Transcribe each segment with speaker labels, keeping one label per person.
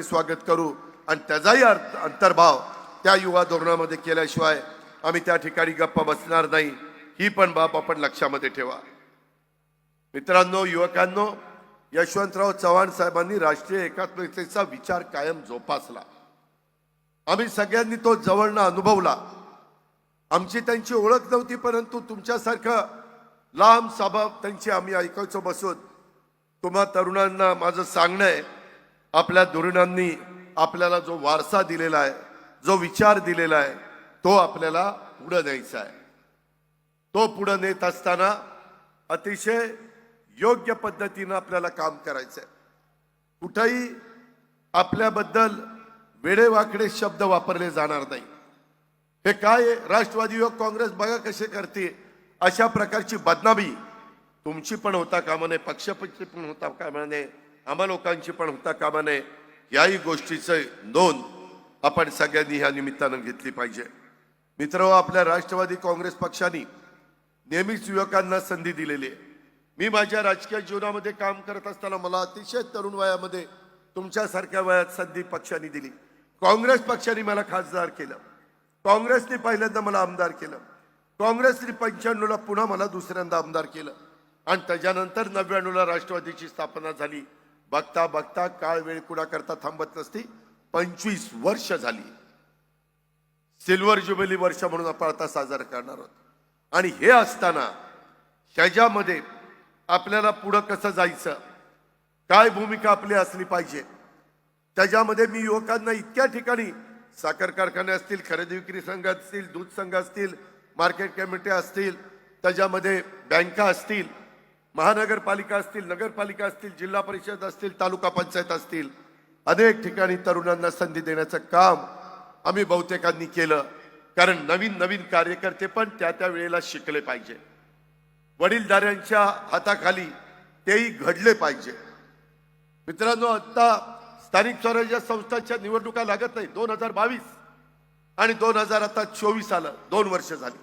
Speaker 1: आम्ही स्वागत करू आणि त्याचाही अर्थ अंतर्भाव त्या युवा धोरणामध्ये केल्याशिवाय आम्ही त्या ठिकाणी गप्पा बसणार नाही. ही पण बाब आपण लक्षामध्ये ठेवा. मित्रांनो युवकांनो यशवंतराव चव्हाण साहेबांनी राष्ट्रीय एकात्मतेचा विचार कायम जोपासला. आम्ही सगळ्यांनी तो जवळनं अनुभवला. आमची त्यांची ओळख नव्हती परंतु तुमच्यासारखं लांब सभा त्यांची आम्ही ऐकायचो बसून. तुम्हा तरुणांना माझं सांगणं आहे आपल्या धोरणांनी आपल्याला जो वारसा दिलेला आहे जो विचार दिलेला आहे तो आपल्याला पुढं न्यायचा आहे तो पुढं नेत असताना अतिशय योग्य पद्धतीनं आपल्याला काम करायचं आहे कुठंही आपल्याबद्दल वेडेवाकडे शब्द वापरले जाणार नाही हे काय आहे? राष्ट्रवादी युवक काँग्रेस बघा कसे करते अशा प्रकारची बदनामी तुमची पण होता कामा नये पक्षापक्षी पण होता कामा नये आम्हा लोकांची पण होता कामा नये. याही गोष्टीचं नोंद आपण सगळ्यांनी ह्या निमित्तानं घेतली पाहिजे. मित्र आपल्या राष्ट्रवादी काँग्रेस पक्षाने नेहमीच युवकांना संधी दिलेली आहे. मी माझ्या राजकीय जीवनामध्ये काम करत असताना मला अतिशय तरुण वयामध्ये तुमच्यासारख्या वयात संधी पक्षाने दिली. काँग्रेस पक्षाने मला खासदार केलं. काँग्रेसने पहिल्यांदा मला आमदार केलं. काँग्रेसने पंच्याण्णवला पुन्हा मला दुसऱ्यांदा आमदार केलं. आणि त्याच्यानंतर नव्याण्णवला राष्ट्रवादीची स्थापना झाली. बघता बघता काळ वेळ कुडा करता थांबत नसती. पंचवीस वर्ष झाली. सिल्वर ज्युबिली वर्ष म्हणून आपण आता साजरा करणार आहोत. आणि हे असताना ह्याच्यामध्ये आपल्याला पुढं कसं जायचं? काय भूमिका आपली असली पाहिजे? त्याच्यामध्ये मी युवकांना इतक्या ठिकाणी साखर कारखाने असतील खरेदी विक्री संघ असतील दूध संघ असतील मार्केट कमिटी असतील त्याच्यामध्ये बँका असतील महानगरपालिका असतील नगरपालिका असतील जिल्हा परिषद असतील तालुका पंचायत असतील अनेक ठिकाणी तरुणांना संधी देण्याचं काम आम्ही बहुतेकांनी केलं. कारण नवीन नवीन कार्यकर्ते पण त्या त्या वेळेला शिकले पाहिजे. वडीलधाऱ्यांच्या हाताखाली तेही घडले पाहिजे. मित्रांनो आत्ता स्थानिक स्वराज्य संस्थांच्या निवडणुका लागत नाही दोन हजार बावीस आणि दोन हजार आता चोवीस आलं. दोन वर्ष झाली.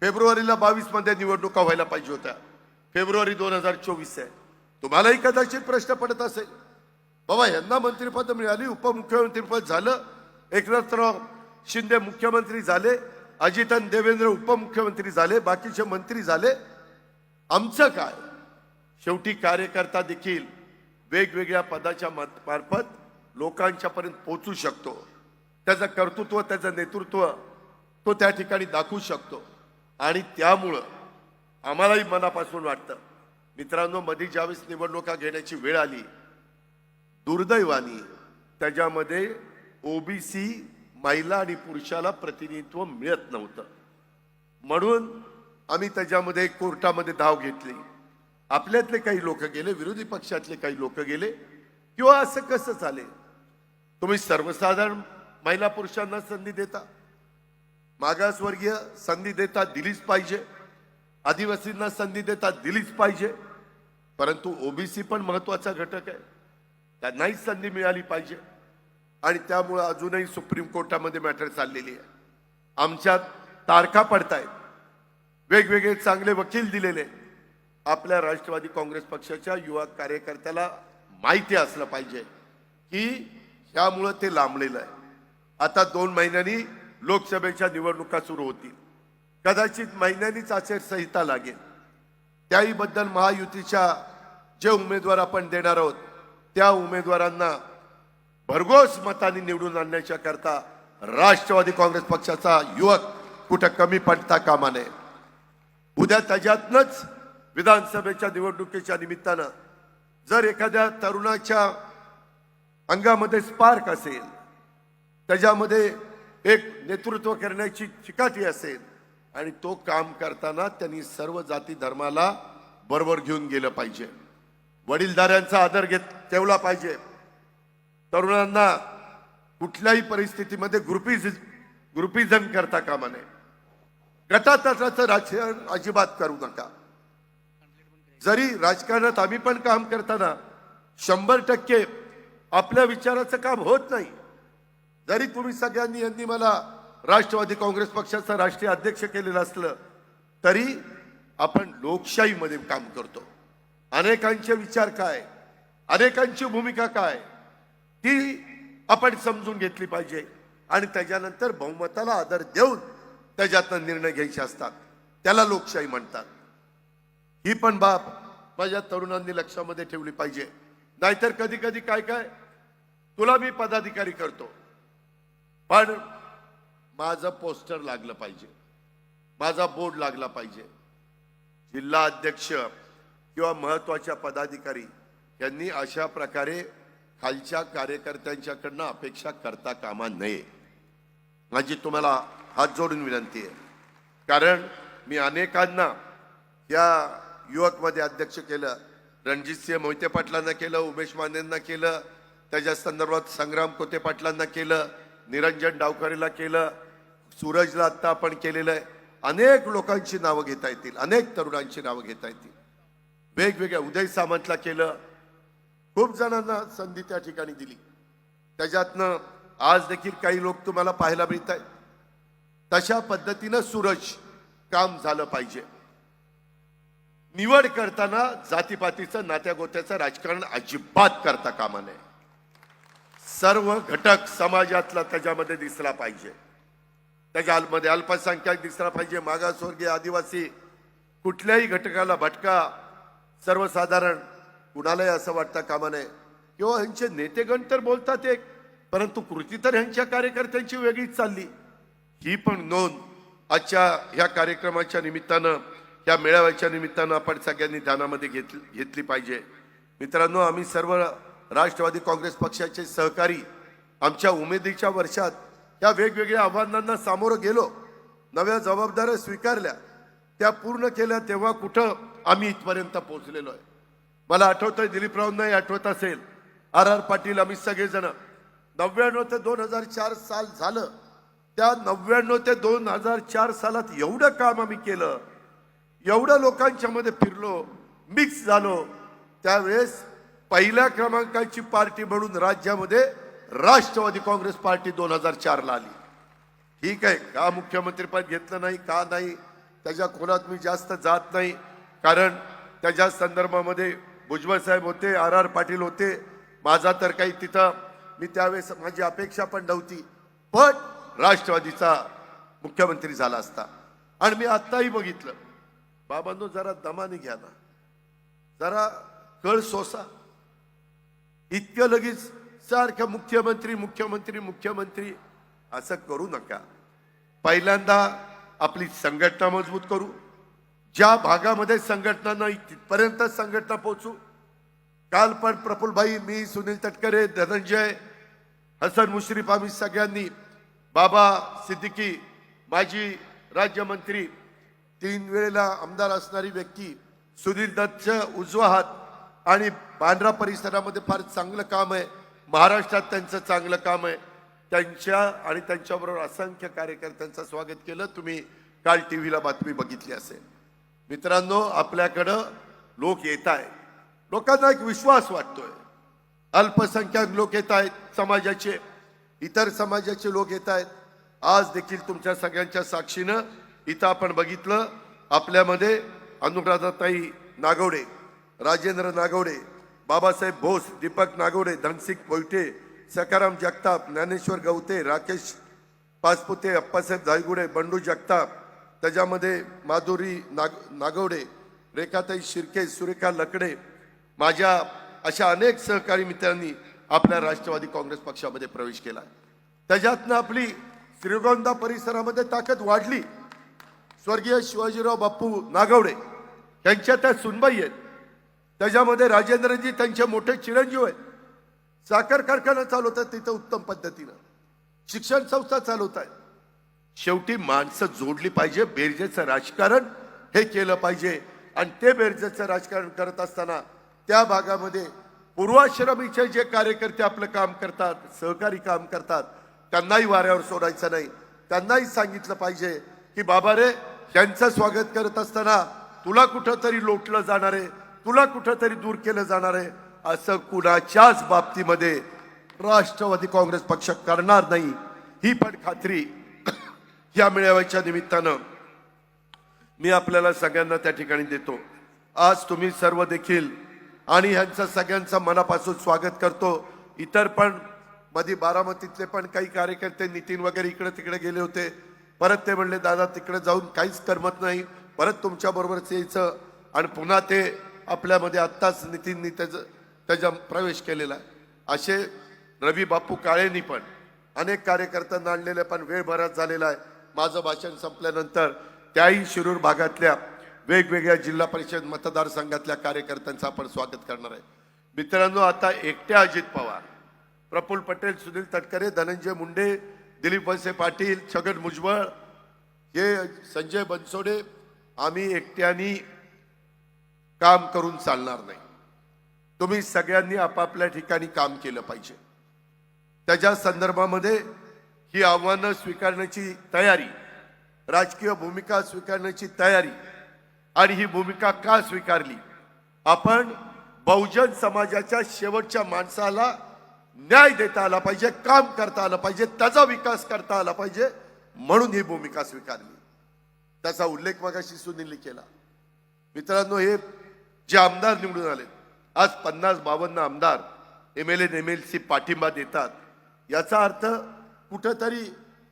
Speaker 1: फेब्रुवारीला बावीसमध्ये निवडणुका व्हायला पाहिजे होत्या. फेब्रुवारी दोन हजार चोवीस आहे. तुम्हालाही कदाचित प्रश्न पडत असेल बाबा यांना मंत्रिपद मिळाली उपमुख्यमंत्रीपद झालं एकनाथराव शिंदे मुख्यमंत्री झाले अजितन देवेंद्र उपमुख्यमंत्री झाले बाकीचे मंत्री झाले. आमचं काय? शेवटी कार्यकर्ता देखील वेगवेगळ्या पदाच्या मार्फत लोकांच्यापर्यंत पोचू शकतो. त्याचं कर्तृत्व त्याचं नेतृत्व तो त्या ठिकाणी दाखवू शकतो. आणि त्यामुळं आम्हालाही मनापासून वाटतं. मित्रांनो मध्ये ज्यावेळेस निवडणुका घेण्याची वेळ आली दुर्दैवानी त्याच्यामध्ये ओबीसी महिला आणि पुरुषाला प्रतिनिधित्व मिळत नव्हतं. म्हणून आम्ही त्याच्यामध्ये कोर्टामध्ये धाव घेतली. आपल्यातले काही लोक गेले विरोधी पक्षातले काही लोक गेले किंवा असं कसं चालेल? तुम्ही सर्वसाधारण महिला पुरुषांना संधी देता? मागासवर्गीय संधी देता दिलीच पाहिजे. आदिवासींना संधी देता दिलीच पाहिजे. परंतु ओबीसी पण महत्त्वाचा घटक आहे. त्यांनाही संधी मिळाली पाहिजे. आणि त्यामुळं अजूनही सुप्रीम कोर्टामध्ये मॅटर चाललेली आहे. आमच्यात तारखा पडतायत. वेगवेगळे चांगले वकील दिलेले आपल्या राष्ट्रवादी काँग्रेस पक्षाच्या युवा कार्यकर्त्याला माहिती असलं पाहिजे की ह्यामुळं ते लांबलेलं आहे. आता दोन महिन्यांनी लोकसभेच्या निवडणुका सुरू होतील. कदाचित महिन्यांनीच आचारसंहिता लागेल. त्याहीबद्दल महायुतीच्या जे उमेदवार आपण देणार आहोत त्या उमेदवारांना भरघोस मताने निवडून आणण्याच्या करता राष्ट्रवादी काँग्रेस पक्षाचा युवक कुठं कमी पडता कामा नये. उद्या त्याच्यातनंच विधानसभेच्या निवडणुकीच्या निमित्तानं जर एखाद्या तरुणाच्या अंगामध्ये स्पार्क असेल त्याच्यामध्ये एक नेतृत्व करण्याची चिकाटी असेल आणि तो काम करताना त्यांनी सर्व जाती धर्माला बरोबर घेऊन गेलं पाहिजे. वडीलधाऱ्यांचा आदर घेत ठेवला पाहिजे. तरुणांना कुठल्याही परिस्थितीमध्ये ग्रुपिज ग्रुपिझम करता कामा नये. गटातटाचं राजकारण अजिबात करू नका. जरी राजकारणात आम्ही पण काम करताना शंभर टक्के आपल्या विचाराचं काम होत नाही. जरी तुम्ही सगळ्यांनी यांनी मला राष्ट्रवादी काँग्रेस पक्षाचा राष्ट्रीय अध्यक्ष केलेलं असलं तरी आपण लोकशाहीमध्ये काम करतो. अनेकांचे विचार काय? अनेकांची भूमिका काय? ती आपण समजून घेतली पाहिजे आणि त्याच्यानंतर बहुमताला आदर देऊन त्याच्यातनं निर्णय घ्यायचे असतात. त्याला लोकशाही म्हणतात. ही पण बाब माझ्या तरुणांनी लक्षामध्ये ठेवली पाहिजे. नाहीतर कधी कधी काय काय? तुला मी पदाधिकारी करतो. पण माझं पोस्टर लागलं पाहिजे. माझा बोर्ड लागला पाहिजे. जिल्हा अध्यक्ष किंवा महत्त्वाच्या पदाधिकारी यांनी अशा प्रकारे खालच्या कार्यकर्त्यांच्याकडनं अपेक्षा करता कामा नये. माझी तुम्हाला हात जोडून विनंती आहे. कारण मी अनेकांना या युवकमध्ये अध्यक्ष केलं रणजितसिंह मोहिते पाटलांना केलं उमेश मानेंना केलं त्याच्या संदर्भात संग्राम कोते पाटलांना केलं निरंजन डावकरेला केलं सूरजला आत्ता आपण केलेलं आहे. अनेक लोकांची नावं घेता येतील अनेक तरुणांची नावं घेता येतील. वेगवेगळ्या उदय सामंतला केलं खूप जणांना संधी त्या ठिकाणी दिली. त्याच्यातनं आज देखील काही लोक तुम्हाला पाहायला मिळत आहेत तशा पद्धतीनं सूरज काम झालं पाहिजे. निवड करताना जातीपातीचं नात्या गोत्याचं राजकारण अजिबात करता कामा नये. सर्व घटक समाजातला त्याच्यामध्ये दिसला पाहिजे. त्याच्यामध्ये अल्पसंख्याक दिसला पाहिजे. मागासवर्गीय आदिवासी कुठल्याही घटकाला भटका. सर्वसाधारण कुणालाही असं वाटतं कामा नये. किंवा ह्यांचे नेतेगण तर बोलतात एक परंतु कृती तर ह्यांच्या कार्यकर्त्यांची वेगळीच चालली. ही पण नोंद आजच्या ह्या कार्यक्रमाच्या निमित्तानं या मेळाव्याच्या निमित्तानं आपण सगळ्यांनी ध्यानामध्ये घेतली घेतली पाहिजे. मित्रांनो आम्ही सर्व राष्ट्रवादी काँग्रेस पक्षाचे सहकारी आमच्या उमेदीच्या वर्षात या वेगवेगळ्या आव्हानांना सामोरं गेलो. नव्या जबाबदाऱ्या स्वीकारल्या. त्या पूर्ण केल्या तेव्हा कुठं आम्ही इथपर्यंत पोहोचलेलो आहे. मला आठवतंय दिलीपरावांनाही आठवत असेल. आर आर पाटील आम्ही सगळेजण. नव्याण्णव ते दोन हजार चार साल झालं. त्या नव्याण्णव ते दोन हजार चार सालात एवढं काम आम्ही केलं. एवढं लोकांच्या मध्ये फिरलो मिक्स झालो. त्यावेळेस पहिल्या क्रमांकाची पार्टी म्हणून राज्यामध्ये राष्ट्रवादी काँग्रेस पार्टी दोन हजार चारला आली. ठीक आहे का मुख्यमंत्रीपद घेतलं नाही का नाही त्याच्या खोलात मी जास्त जात नाही. कारण त्याच्या संदर्भामध्ये भुजबळ साहेब होते आर आर पाटील होते माझा तर काही तिथं मी त्यावेळेस माझी अपेक्षा पण नव्हती. पण राष्ट्रवादीचा मुख्यमंत्री झाला असता. आणि मी आत्ताही बघितलं. बाबांनो जरा दमाने घ्या ना. जरा कळ सोसा. इतकं लगेच सारखं मुख्यमंत्री मुख्यमंत्री मुख्यमंत्री असं करू नका. पहिल्यांदा आपली संघटना मजबूत करू. ज्या भागामध्ये संघटना नाही तिथपर्यंत संघटना पोहोचू. काल पण प्रफुल्लभाई मी सुनील तटकरे धनंजय हसन मुश्रीफ आम्ही सगळ्यांनी बाबा सिद्दीकी माजी राज्यमंत्री तीन वेळेला आमदार असणारी व्यक्ती सुधीर दत्तचं उजवा हात आणि बांद्रा परिसरामध्ये फार चांगलं काम आहे. महाराष्ट्रात त्यांचं चांगलं काम आहे. त्यांच्या आणि त्यांच्याबरोबर असंख्य कार्यकर्त्यांचं स्वागत केलं. तुम्ही काल टी व्हीला बातमी बघितली असेल. मित्रांनो आपल्याकडं लोक येत आहेत. लोकांना एक विश्वास वाटतोय. अल्पसंख्याक लोक येत आहेत समाजाचे. इतर समाजाचे लोक येत आहेत. आज देखील तुमच्या सगळ्यांच्या साक्षीनं इथं आपण बघितलं. आपल्यामध्ये अनुराधाताई नागवडे राजेंद्र नागवडे बाबासाहेब भोस दीपक नागवडे धनसिंग पोयटे सकाराम जगताप ज्ञानेश्वर गवते राकेश पाचपुते अप्पासाहेब धायगुडे बंडू जगताप त्याच्यामध्ये माधुरी नाग नागवडे रेखाताई शिर्के सुरेखा लकडे माझ्या अशा अनेक सहकारी मित्रांनी आपल्या राष्ट्रवादी काँग्रेस पक्षामध्ये प्रवेश केला. त्याच्यातनं आपली श्रीगोंदा परिसरामध्ये ताकद वाढली. स्वर्गीय शिवाजीराव बाप्पू नागवडे त्यांच्या त्या सुनबाई आहेत. त्याच्यामध्ये राजेंद्रजी त्यांचे मोठे चिरंजीव आहेत. साखर कारखाना चालवतात तिथं उत्तम पद्धतीनं. शिक्षण संस्था चालवत आहेत शेवटी माणसं जोडली पाहिजे बेरजेचं राजकारण हे केलं पाहिजे. आणि ते बेरजेचं राजकारण करत असताना त्या भागामध्ये पूर्वाश्रमीचे जे कार्यकर्ते आपलं काम करतात सहकारी काम करतात त्यांनाही वाऱ्यावर सोडायचं नाही. त्यांनाही सांगितलं पाहिजे की बाबा रे त्यांचं स्वागत करत असताना तुला कुठंतरी लोटलं जाणार आहे. तुला कुठंतरी दूर केलं जाणार आहे असं कुणाच्याच बाबतीमध्ये राष्ट्रवादी काँग्रेस पक्ष करणार नाही. ही पण खात्री या मेळाव्याच्या निमित्तानं मी आपल्याला सगळ्यांना त्या ठिकाणी देतो. आज तुम्ही सर्व देखील आणि ह्यांचं सगळ्यांचं मनापासून स्वागत करतो. इतर पण मधी बारामतीतले पण काही कार्यकर्ते नितीन वगैरे इकडे तिकडे गेले होते. परत ते म्हणले दादा तिकडे जाऊन काहीच करमत नाही. परत तुमच्याबरोबरच यायचं आणि पुन्हा ते आपल्यामध्ये आत्ताच नितीननी त्याचं त्याचा प्रवेश केलेला. आहे असे रवी बापू काळेंनी पण अनेक कार्यकर्त्यांना आणलेले पण वेळ बराच झालेला आहे. माझं भाषण संपल्यानंतर त्याही शिरूर भागातल्या वेगवेगळ्या जिल्हा परिषद मतदारसंघातल्या कार्यकर्त्यांचं आपण स्वागत करणार आहे. मित्रांनो आता एकट्या अजित पवार प्रफुल्ल पटेल सुनील तटकरे धनंजय मुंडे दिलीप वळसे पाटील छगन भुजबळ हे संजय बनसोडे आम्ही एकट्यानी काम करून चालणार नाही. तुम्ही सगळ्यांनी आपापल्या ठिकाणी काम केलं पाहिजे. त्याच्या संदर्भामध्ये ही आव्हानं स्वीकारण्याची तयारी राजकीय भूमिका स्वीकारण्याची तयारी आणि ही भूमिका का स्वीकारली? आपण बहुजन समाजाच्या शेवटच्या माणसाला न्याय देता आला पाहिजे काम करता आलं पाहिजे त्याचा विकास करता आला पाहिजे म्हणून ही भूमिका स्वीकारली. त्याचा उल्लेख मगाशी सुनीलने केला. मित्रांनो हे जे आमदार निवडून आले आज पन्नास बावन्न आमदार M L N M L C पाठिंबा देतात. याचा अर्थ कुठंतरी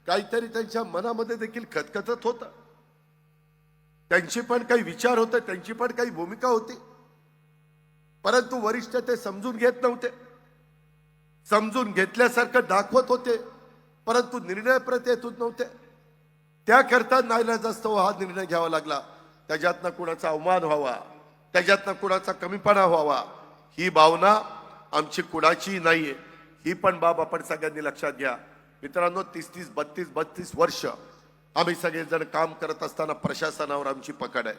Speaker 1: काहीतरी त्यांच्या मनामध्ये देखील खतखतत होतं. त्यांचे पण काही विचार होते त्यांची पण काही भूमिका होती. परंतु वरिष्ठ ते समजून घेत नव्हते. समजून घेतल्यासारखं दाखवत होते परंतु निर्णय प्रत येत नव्हते. त्याकरता नाईलाजास्तव हा निर्णय घ्यावा लागला. त्याच्यातनं कुणाचा अवमान व्हावा. त्याच्यातनं कुणाचा कमीपणा व्हावा ही भावना आमची कुणाची आहे ही पण बाब आपण सगळ्यांनी लक्षात घ्या. मित्रांनो तीस तीस बत्तीस बत्तीस वर्ष आम्ही सगळेजण काम करत असताना प्रशासनावर आमची पकड आहे.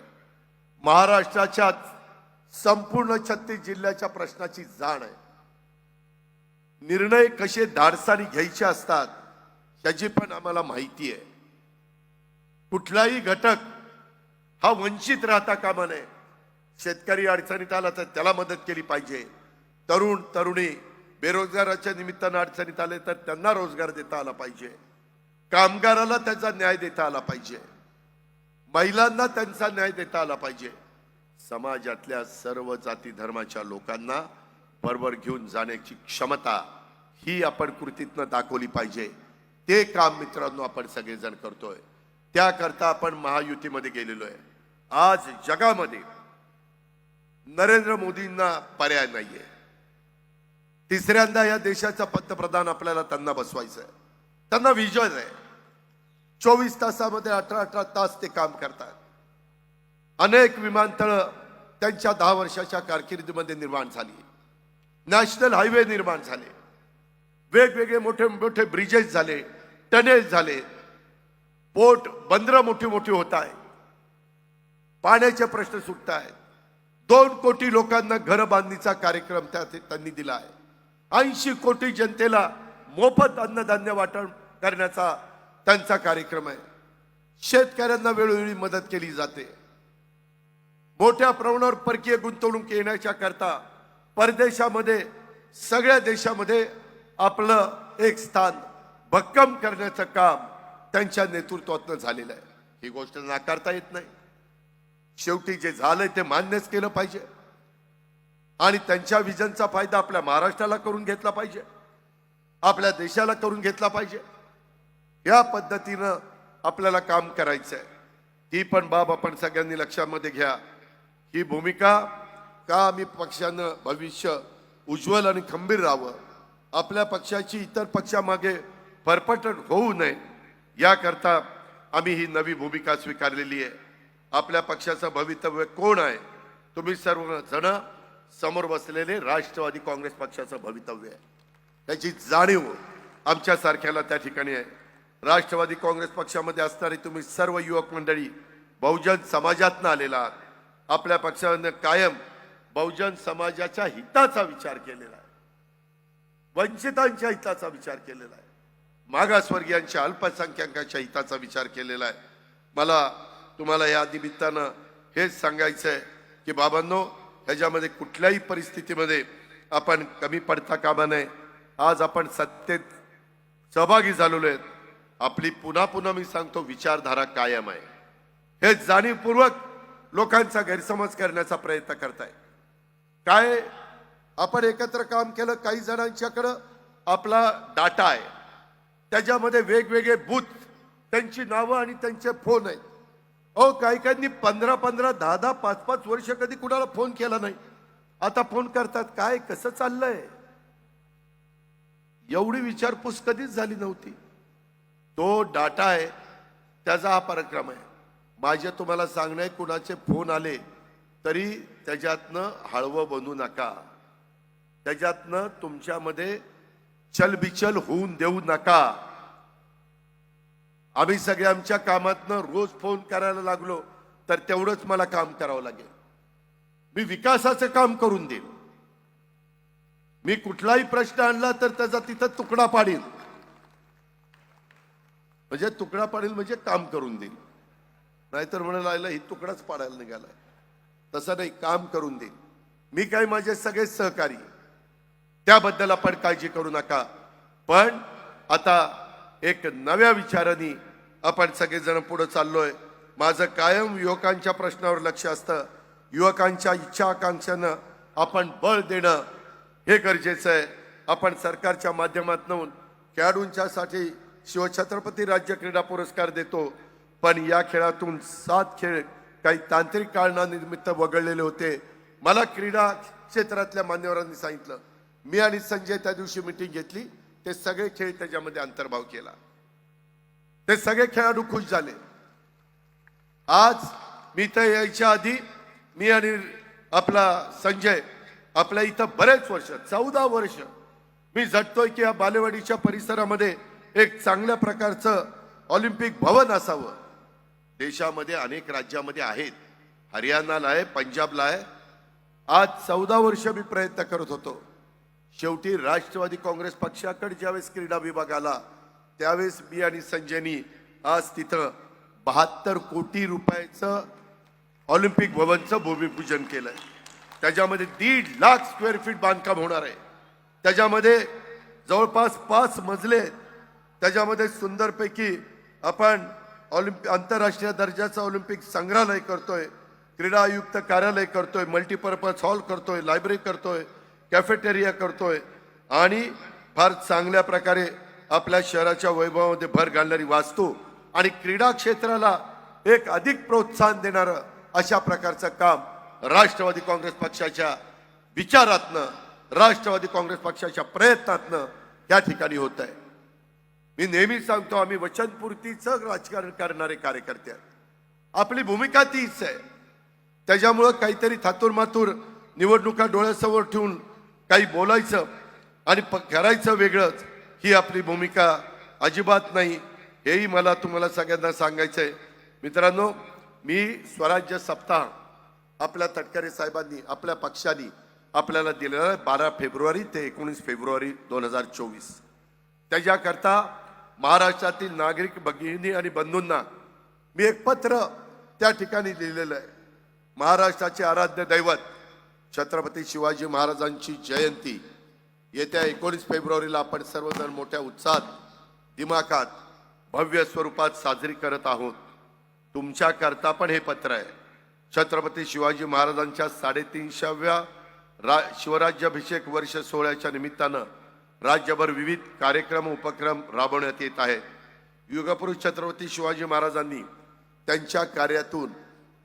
Speaker 1: महाराष्ट्राच्या संपूर्ण छत्तीस जिल्ह्याच्या प्रश्नाची जाण आहे. निर्णय कसे धाडसाने घ्यायचे असतात याची पण आम्हाला माहिती आहे. कुठलाही घटक हा वंचित राहता कामा नये. शेतकरी अडचणीत आला तर त्याला मदत केली पाहिजे. तरुण तरुणी बेरोजगाराच्या निमित्तानं अडचणीत आले तर त्यांना रोजगार देता आला पाहिजे. कामगाराला त्याचा न्याय देता आला पाहिजे. महिलांना त्यांचा न्याय देता आला पाहिजे. समाजातल्या सर्व जाती धर्माच्या लोकांना बरोबर घेऊन जाण्याची क्षमता ही आपण कृतीतनं दाखवली पाहिजे. ते काम मित्रांनो आपण सगळेजण करतोय. त्याकरता आपण महायुतीमध्ये गेलेलो आहे. आज जगामध्ये नरेंद्र मोदींना पर्याय नाहीये. तिसऱ्यांदा या देशाचा पंतप्रधान आपल्याला त्यांना बसवायचं आहे त्यांना विजन आहे. चोवीस तासामध्ये अठरा अठरा तास ते काम करतात. अनेक विमानतळ त्यांच्या दहा वर्षाच्या कारकिर्दीमध्ये निर्माण झाली. नॅशनल हायवे निर्माण झाले. वेगवेगळे मोठे मोठे ब्रिजेस झाले टनेल झाले. पोर्ट बंदरं मोठी मोठी होत आहे पाण्याचे प्रश्न सुटत आहेत दोन कोटी लोकांना घर बांधणीचा कार्यक्रम त्या त्यांनी दिला आहे. ऐंशी कोटी जनतेला मोफत अन्नधान्य वाटण करण्याचा त्यांचा कार्यक्रम आहे. शेतकऱ्यांना वेळोवेळी मदत केली जाते. मोठ्या प्रमाणावर परकीय गुंतवणूक येण्याच्या करता परदेशामध्ये सगळ्या देशामध्ये आपलं एक स्थान भक्कम करण्याचं काम त्यांच्या नेतृत्वातनं झालेलं आहे. ही गोष्ट नाकारता येत नाही. शेवटी जे झालंय ते मान्यच केलं पाहिजे. आणि त्यांच्या विजनचा फायदा आपल्या महाराष्ट्राला करून घेतला पाहिजे. आपल्या देशाला करून घेतला पाहिजे. या पद्धतीनं आपल्याला काम करायचं आहे ही पण बाब आपण सगळ्यांनी लक्षामध्ये घ्या. ही भूमिका का आम्ही पक्षानं भविष्य उज्ज्वल आणि खंबीर राहावं? आपल्या पक्षाची इतर पक्षामागे फरफटट होऊ नये. याकरता आम्ही ही नवी भूमिका स्वीकारलेली आहे. आपल्या पक्षाचं भवितव्य कोण आहे? तुम्ही सर्व जण समोर बसलेले राष्ट्रवादी काँग्रेस पक्षाचं भवितव्य आहे. त्याची जाणीव आमच्यासारख्याला त्या ठिकाणी आहे. राष्ट्रवादी काँग्रेस पक्षामध्ये असणारे तुम्ही सर्व युवक मंडळी बहुजन समाजातनं आलेला आहात. आपल्या पक्षानं कायम बहुजन समाजाच्या हिताचा विचार केलेला आहे. वंचितांच्या हिताचा विचार केलेला आहे. मागासवर्गीयांच्या अल्पसंख्याकांच्या हिताचा विचार केलेला आहे. मला तुम्हाला या निमित्तानं हेच सांगायचं आहे की बाबांनो ह्याच्यामध्ये कुठल्याही परिस्थितीमध्ये आपण कमी पडता कामा नये. आज आपण सत्तेत सहभागी झालेलो आहेत. आपली पुन्हा पुन्हा मी सांगतो विचारधारा कायम आहे. हे जाणीवपूर्वक लोकांचा गैरसमज करण्याचा प्रयत्न करताय. काय? आपण एकत्र काम केलं काही जणांच्याकडं आपला डाटा आहे. त्याच्यामध्ये वेगवेगळे बूथ त्यांची नावं आणि त्यांचे फोन आहेत. अहो काही काहींनी पंधरा पंधरा दहा दहा पाच पाच वर्ष कधी कुणाला फोन केला नाही. आता फोन करतात काय कसं चाललंय? एवढी विचारपूस कधीच झाली नव्हती. तो डाटा आहे त्याचा हा पराक्रम आहे. माझे तुम्हाला सांगणे कुणाचे फोन आले तरी त्याच्यातनं हळवं बनू नका. त्याच्यातनं तुमच्यामध्ये चलबिचल होऊन देऊ नका. आम्ही सगळे आमच्या कामातनं रोज फोन करायला लागलो तर तेवढंच मला काम करावं लागेल. मी विकासाचं काम करून देईन. मी कुठलाही प्रश्न आणला तर त्याचा तिथं तुकडा पाडील म्हणजे तुकडा पाडील म्हणजे काम करून देईल नाहीतर म्हणायला आयला ही तुकडाच पाडायला निघाला तसं नाही काम करून देईल मी काय माझे सगळे सहकारी. त्याबद्दल आपण काळजी करू नका. पण आता एक नव्या विचाराने आपण सगळेजण पुढे चाललोय. माझं कायम युवकांच्या प्रश्नावर लक्ष असतं. युवकांच्या इच्छा आकांक्षानं आपण बळ देणं हे गरजेचं आहे. आपण सरकारच्या माध्यमातून खेळाडूंच्यासाठी शिवछत्रपती राज्य क्रीडा पुरस्कार देतो. पण या खेळातून सात खेळ काही तांत्रिक कारणानिमित्त वगळलेले होते. मला क्रीडा क्षेत्रातल्या मान्यवरांनी सांगितलं. मी आणि संजय त्या दिवशी मिटिंग घेतली. ते सगळे खेळ त्याच्यामध्ये अंतर्भाव केला. ते सगळे खेळाडू खुश झाले. आज मी तर यायच्या आधी मी आणि आपला संजय आपल्या इथं बरेच वर्ष चौदा वर्ष मी झटतोय की या बालेवाडीच्या परिसरामध्ये एक चांगल्या प्रकारचं ऑलिम्पिक भवन असावं. देशामध्ये अनेक राज्यामध्ये आहेत. हरियाणाला आहे पंजाबला आहे. आज चौदा वर्ष मी प्रयत्न करत होतो. शेवटी राष्ट्रवादी काँग्रेस पक्षाकडे ज्यावेळेस क्रीडा विभाग आला त्यावेळेस मी आणि संजयनी आज तिथं बहात्तर कोटी रुपयाचं ऑलिम्पिक भवनचं भूमिपूजन केलंय. त्याच्यामध्ये दीड लाख स्क्वेअर फीट बांधकाम होणार आहे. त्याच्यामध्ये जवळपास पाच मजले त्याच्यामध्ये सुंदरपैकी आपण ऑलिम्पिक आंतरराष्ट्रीय दर्जाचं ऑलिम्पिक संग्रहालय करतोय क्रीडा आयुक्त कार्यालय करतोय मल्टीपर्पज हॉल करतोय लायब्ररी करतोय कॅफेटेरिया करतोय. आणि फार चांगल्या प्रकारे आपल्या शहराच्या वैभवामध्ये भर घालणारी वास्तू आणि क्रीडा क्षेत्राला एक अधिक प्रोत्साहन देणारं अशा प्रकारचं काम राष्ट्रवादी काँग्रेस पक्षाच्या विचारातनं राष्ट्रवादी काँग्रेस पक्षाच्या प्रयत्नातनं या ठिकाणी होत आहे मी नेहमी सांगतो आम्ही वचनपूर्तीचं राजकारण करणारे कार्यकर्ते आहेत. आपली भूमिका तीच आहे. त्याच्यामुळं काहीतरी थातूरमातूर निवडणुका डोळ्यासमोर ठेवून काही बोलायचं आणि प करायचं वेगळंच ही आपली भूमिका अजिबात नाही. हेही मला तुम्हाला सगळ्यांना सांगायचं आहे मित्रांनो मी स्वराज्य सप्ताह आपल्या तटकरे साहेबांनी आपल्या पक्षाने आपल्याला दिलेला आहे. बारा फेब्रुवारी ते एकोणीस फेब्रुवारी दोन हजार चोवीस. त्याच्याकरता महाराष्ट्रातील नागरिक भगिनी आणि बंधूंना मी एक पत्र त्या ठिकाणी लिहिलेलं आहे. महाराष्ट्राचे आराध्य दैवत छत्रपती शिवाजी महाराजांची जयंती. येत्या एकोणीस फेब्रुवारीला आपण सर्वजण मोठ्या उत्साहात दिमाखात भव्य स्वरूपात साजरी करत आहोत. तुमच्याकरता पण हे पत्र आहे. छत्रपती शिवाजी महाराजांच्या साडेतीनशेव्या रा शिवराज्याभिषेक वर्ष सोहळ्याच्या निमित्तानं राज्यभर विविध कार्यक्रम उपक्रम राबवण्यात येत आहेत. युगपुरुष छत्रपती शिवाजी महाराजांनी त्यांच्या कार्यातून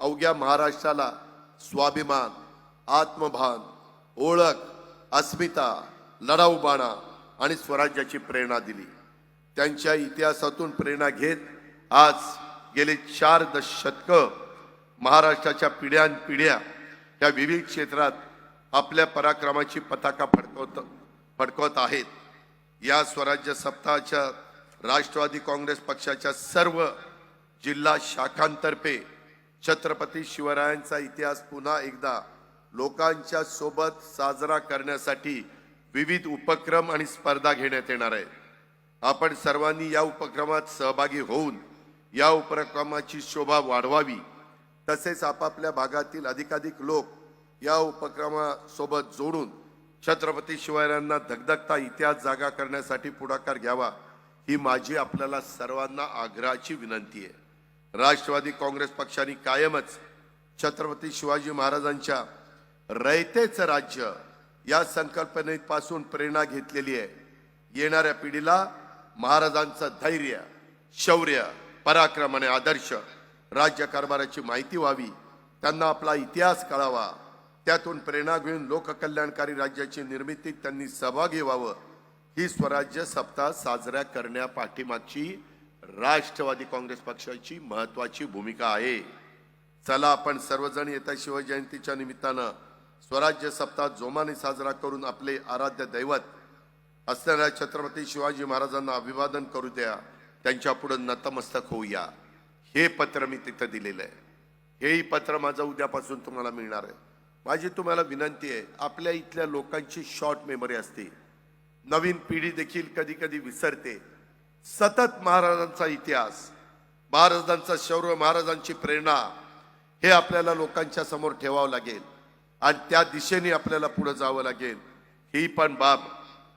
Speaker 1: अवघ्या महाराष्ट्राला स्वाभिमान आत्मभान ओळख अस्मिता लढाऊबाणा आणि स्वराज्याची प्रेरणा दिली. त्यांच्या इतिहासातून प्रेरणा घेत आज गेले चार दशतकं महाराष्ट्राच्या पिढ्यानपिढ्या या विविध क्षेत्रात आपल्या पराक्रमाची पताका फडकवत फडकवत आहेत. या स्वराज्य सप्ताहाच्या राष्ट्रवादी काँग्रेस पक्षाच्या सर्व जिल्हा शाखांतर्फे छत्रपती शिवरायांचा इतिहास पुन्हा एकदा लोकांच्या सोबत साजरा करण्यासाठी विविध उपक्रम आणि स्पर्धा घेण्यात येणार आहे आपण सर्वांनी या उपक्रमात सहभागी होऊन या उपक्रमाची शोभा वाढवावी. तसेच आपापल्या भागातील अधिकाधिक लोक या उपक्रमासोबत जोडून छत्रपती शिवरायांना धगधगता इतिहास जागा करण्यासाठी पुढाकार घ्यावा ही माझी आपल्याला सर्वांना आग्रहाची विनंती आहे. राष्ट्रवादी काँग्रेस पक्षाने कायमच छत्रपती शिवाजी महाराजांच्या रयतेचं राज्य या संकल्पनेपासून प्रेरणा घेतलेली आहे. येणाऱ्या पिढीला महाराजांचं धैर्य शौर्य पराक्रम आणि आदर्श राज्यकारभाराची माहिती व्हावी त्यांना आपला इतिहास कळावा त्यातून प्रेरणा घेऊन लोककल्याणकारी राज्याची निर्मितीत त्यांनी सहभागी व्हावं ही स्वराज्य सप्ताह साजरा करण्या पाठीमागची राष्ट्रवादी काँग्रेस पक्षाची महत्वाची भूमिका आहे. चला आपण सर्वजण येत्या शिवजयंतीच्या निमित्तानं स्वराज्य सप्ताह जोमाने साजरा करून आपले आराध्य दैवत असणाऱ्या छत्रपती शिवाजी महाराजांना अभिवादन करू द्या. त्यांच्या पुढं नतमस्तक होऊया. हे पत्र मी तिथं दिलेलं आहे. हेही पत्र माझं उद्यापासून तुम्हाला मिळणार आहे. माझी तुम्हाला विनंती आहे आपल्या इथल्या लोकांची शॉर्ट मेमरी असते. नवीन पिढी देखील कधी कधी विसरते. सतत महाराजांचा इतिहास महाराजांचा शौर्य महाराजांची प्रेरणा हे आपल्याला लोकांच्या समोर ठेवावं लागेल. आणि त्या दिशेने आपल्याला पुढे जावं लागेल. ही पण बाब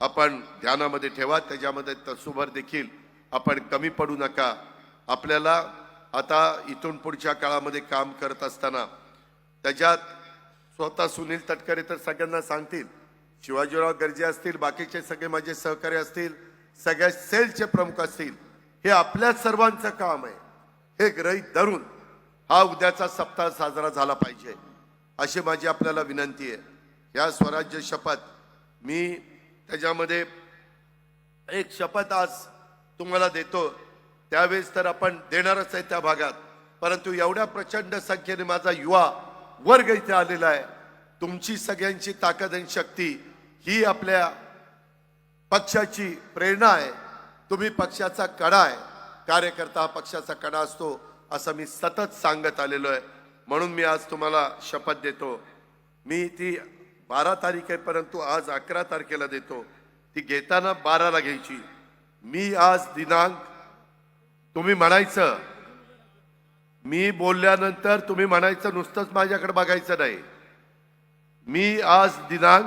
Speaker 1: आपण ध्यानामध्ये ठेवा त्याच्यामध्ये तसुभर देखील आपण कमी पडू नका. आपल्याला आता इथून पुढच्या काळामध्ये काम करत असताना त्याच्यात स्वतः सुनील तटकरे तर सगळ्यांना सांगतील शिवाजीराव गर्जे असतील बाकीचे सगळे माझे सहकारी असतील सगळ्या सेलचे प्रमुख असतील हे आपल्या सर्वांचं काम आहे. हे ग्रहित धरून हा उद्याचा सप्ताह साजरा झाला पाहिजे. अशी माझी आपल्याला विनंती आहे. या स्वराज्य शपथ मी त्याच्यामध्ये एक शपथ आज तुम्हाला देतो. त्यावेळेस तर आपण देणारच आहे त्या भागात. परंतु एवढ्या प्रचंड संख्येने माझा युवा वर्ग इथे आलेला आहे. तुमची सगळ्यांची ताकद आणि शक्ती ही आपल्या पक्षाची प्रेरणा आहे. तुम्ही पक्षाचा कडा आहे. कार्यकर्ता हा पक्षाचा कडा असतो असं मी सतत सांगत आलेलो आहे. म्हणून मी आज तुम्हाला शपथ देतो. मी ती बारा तारीख आहे परंतु आज अकरा तारखेला देतो. ती घेताना बाराला घ्यायची. मी आज दिनांक तुम्ही म्हणायचं. मी बोलल्यानंतर तुम्ही म्हणायचं नुसतंच माझ्याकडे बघायचं नाही. मी आज दिनांक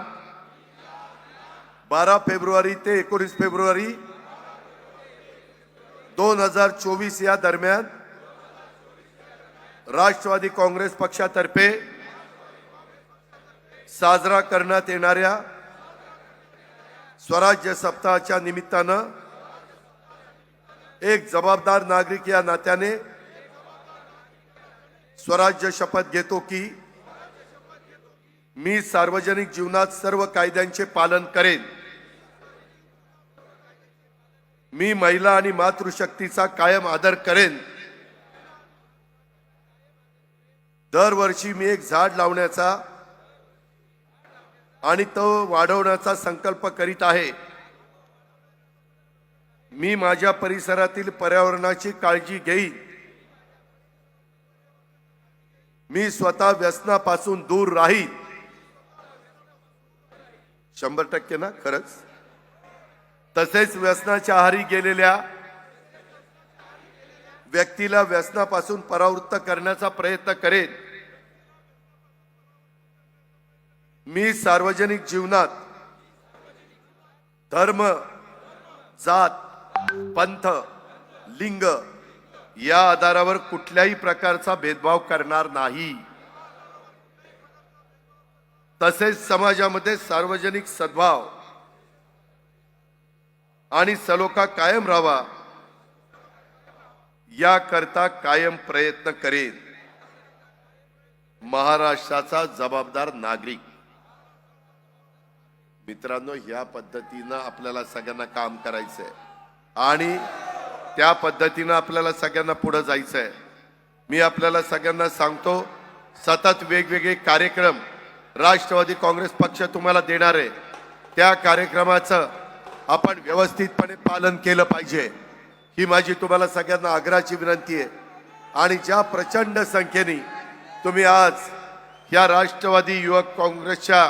Speaker 1: बारा फेब्रुवारी ते एकोणीस फेब्रुवारी दोन हजार चोवीस या दरम्यान राष्ट्रवादी काँग्रेस पक्षातर्फे साजरा करण्यात येणाऱ्या स्वराज्य सप्ताहाच्या निमित्तानं एक जबाबदार नागरिक या नात्याने स्वराज्य शपथ घेतो की मी सार्वजनिक जीवनात सर्व कायद्यांचे पालन करेन. मी महिला आणि मातृशक्तीचा कायम आदर करेन. दरवर्षी मी एक झाड लावण्याचा आणि तो वाढवण्याचा संकल्प करीत आहे. मी माझ्या परिसरातील पर्यावरणाची काळजी घेईन. मी स्वतः व्यसनापासून दूर राहीन. शंभर टक्के ना? खरंच? तसेच व्यसनाच्या आहारी गेलेल्या व्यक्तीला व्यसनापासून परावृत्त करण्याचा प्रयत्न करेन. मी सार्वजनिक जीवनात धर्म जात पंथ लिंग या आधारावर कुठल्याही प्रकारचा भेदभाव करणार नाही. तसेच समाजामध्ये सार्वजनिक सद्भाव आणि सलोखा कायम राहावा याकरता कायम प्रयत्न करेन. महाराष्ट्राचा जबाबदार नागरिक. मित्रांनो ह्या पद्धतीनं आपल्याला सगळ्यांना काम करायचं आहे आणि त्या पद्धतीनं आपल्याला सगळ्यांना पुढं जायचं आहे मी आपल्याला सगळ्यांना सांगतो सतत वेगवेगळे कार्यक्रम राष्ट्रवादी काँग्रेस पक्ष तुम्हाला देणार आहे. त्या कार्यक्रमाचं आपण व्यवस्थितपणे पालन केलं पाहिजे. ही माझी तुम्हाला सगळ्यांना आग्रहाची विनंती आहे. आणि ज्या प्रचंड संख्येने तुम्ही आज या राष्ट्रवादी युवक काँग्रेसच्या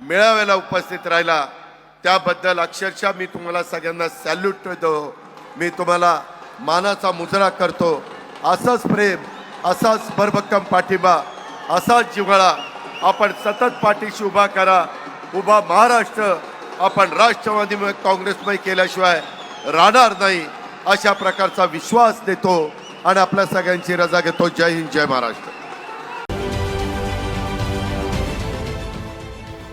Speaker 1: मेळाव्याला उपस्थित राहिला. त्याबद्दल अक्षरशः मी तुम्हाला सगळ्यांना सॅल्यूट देतो मी तुम्हाला मानाचा मुजरा करतो. असंच प्रेम असाच भरभक्कम पाठिंबा असाच जिव्हाळा आपण सतत पाठीशी उभा करा. उभा महाराष्ट्र आपण राष्ट्रवादीमय काँग्रेसमय केल्याशिवाय राहणार नाही अशा प्रकारचा विश्वास देतो आणि आपल्या सगळ्यांची रजा घेतो. जय हिंद जय महाराष्ट्र.